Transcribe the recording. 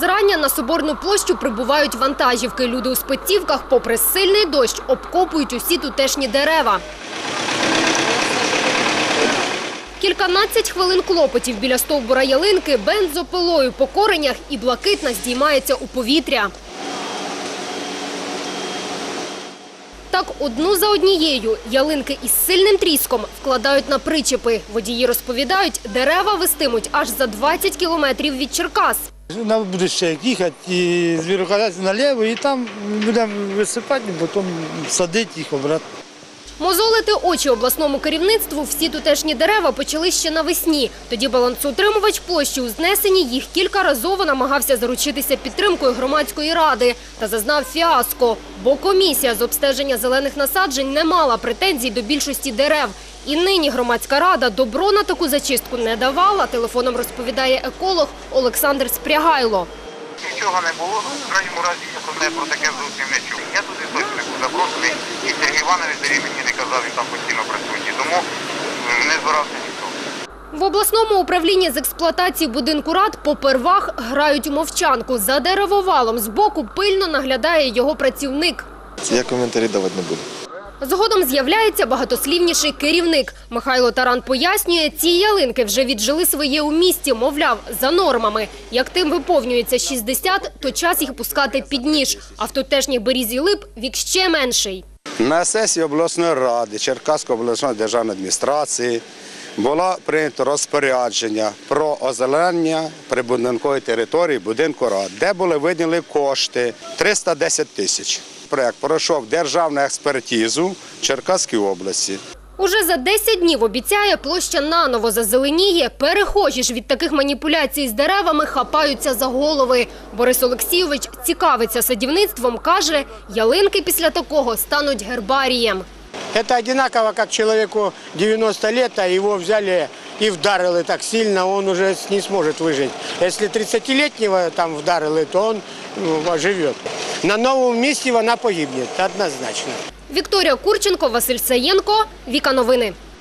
Зрання на Соборну площу прибувають вантажівки. Люди у спецівках, попри сильний дощ, обкопують усі тутешні дерева. Кільканадцять хвилин клопотів біля стовбура ялинки, бензопилою по коренях і блакитна здіймається у повітря. Так одну за однією ялинки із сильним тріском вкладають на причепи. Водії розповідають, дерева вестимуть аж за 20 кілометрів від Черкас. Нам буде ще їхати і з наліво, і там будемо висипати, потім садити їх обратно. Мозолити очі обласному керівництву всі тутешні дерева почали ще навесні. Тоді балансоутримувач площі у знесенні їх кількаразово намагався заручитися підтримкою громадської ради та зазнав фіаско, бо комісія з обстеження зелених насаджень не мала претензій до більшості дерев. І нині громадська рада добро на таку зачистку не давала. Телефоном розповідає еколог Олександр Спрягайло. Нічого не було, в крайньому разі я про не про таке зовсім не чув. Я туди точно не був запрошений, і Сергій Іванович Зарій мені не казав, він там постійно присутній, тому не збирався ніхто. В обласному управлінні з експлуатації будинку рад попервах грають у мовчанку. За деревовалом збоку пильно наглядає його працівник. Я коментарі давати не буду. Згодом з'являється багатослівніший керівник. Михайло Таран пояснює, ці ялинки вже віджили своє у місті, мовляв, за нормами. Як тим виповнюється 60, то час їх пускати під ніж. А в тутешніх берізі лип вік ще менший. На сесії обласної ради Черкаської обласної державної адміністрації було прийнято розпорядження про озеленення прибудинкової території будинку рад, де були виділені кошти 310 тисяч. Проект пройшов державну експертизу в Черкаській області. Уже за 10 днів обіцяє, площа наново зазеленіє. Перехожі ж від таких маніпуляцій з деревами хапаються за голови. Борис Олексійович цікавиться садівництвом, каже, ялинки після такого стануть гербарієм. Это одинаково, как человеку 90 лет, а его взяли и вдарили так сильно, он уже не сможет выжить. Если 30-летнего там вдарили, то он ну, живет. На новому місці вона погибне однозначно. Вікторія Курченко, Василь Саєнко, Віка Новини.